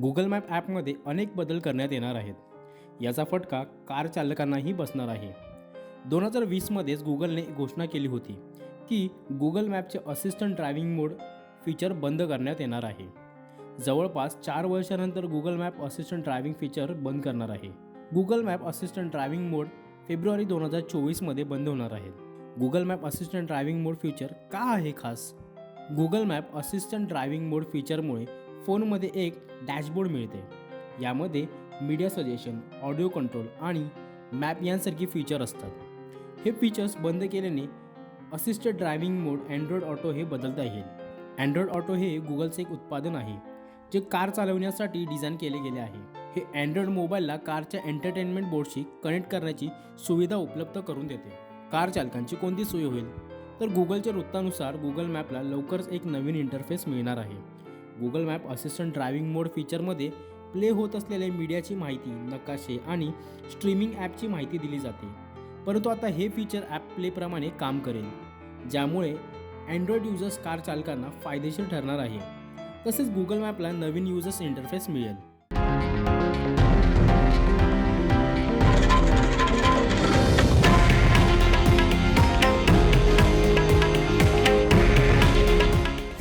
Google map ॲपमध्ये अनेक बदल करण्यात येणार आहेत. याचा फटका कार चालकांनाही बसणार आहे. दोन हजार वीसमध्येच गुगलने घोषणा केली होती की गुगल मॅपचे असिस्टंट ड्रायव्हिंग मोड फीचर बंद करण्यात येणार आहे. जवळपास चार वर्षानंतर Google map assistant driving feature बंद करणार आहे. Google map assistant driving mode February दोन हजार चोवीसमध्ये बंद होणार आहे. Google map assistant driving mode feature का आहे खास? Google map assistant driving mode फीचरमुळे फोनमध्ये एक डॅशबोर्ड मिळते. यामध्ये मीडिया सजेशन ऑडिओ कंट्रोल आणि मॅप यांसारखी फीचर असतात. हे फीचर्स बंद केल्याने assisted driving mode Android auto हे बदलता येईल. अँड्रॉइड ऑटो हे गुगलचे एक उत्पादन आहे जे कार चालवण्यासाठी डिझाईन केले गेले आहे. हे अँड्रॉइड मोबाईलला कारच्या एंटरटेनमेंट बोर्डशी कनेक्ट करण्याची सुविधा उपलब्ध करून देते. कार चालकांची कोणती सोय होईल? तर गुगलच्या वृत्तानुसार गुगल मॅपला लवकरच एक नवीन इंटरफेस मिळणार आहे. Google map assistant driving mode फीचरमध्ये play होत असलेल्या मीडियाची माहिती नकाशे आणि स्ट्रीमिंग ॲपची माहिती दिली जाते. परंतु आता हे फीचर ॲप प्लेप्रमाणे काम करेल ज्यामुळे अँड्रॉइड युजर्स कार चालकांना फायदेशीर ठरणार आहे. तसेच गुगल मॅपला नवीन युजर्स इंटरफेस मिळेल.